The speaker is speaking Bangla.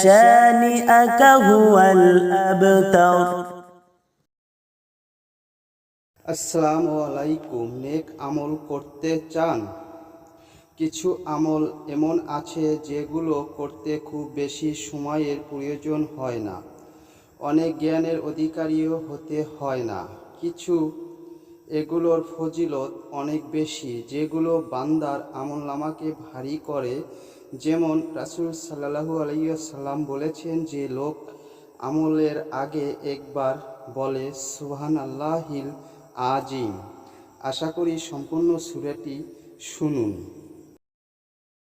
شانئك هو الأبتر আসসালামু আলাইকুম নেক আমল করতে চান কিছু আমল এমন আছে যেগুলো করতে খুব বেশি সময়ের প্রয়োজন হয় না অনেক জ্ঞানের অধিকারীও হতে হয় না কিছু এগুলোর ফজিলত অনেক বেশি, যেগুলো বান্দার আমল নামাকে ভারী করে। যেমন রাসুল সাল্লাহু আলাইসাল্লাম বলেছেন যে, লোক আমলের আগে একবার বলে সুহান আল্লাহিল আজিম আশা করি সম্পূর্ণ সুরেটি শুনুন।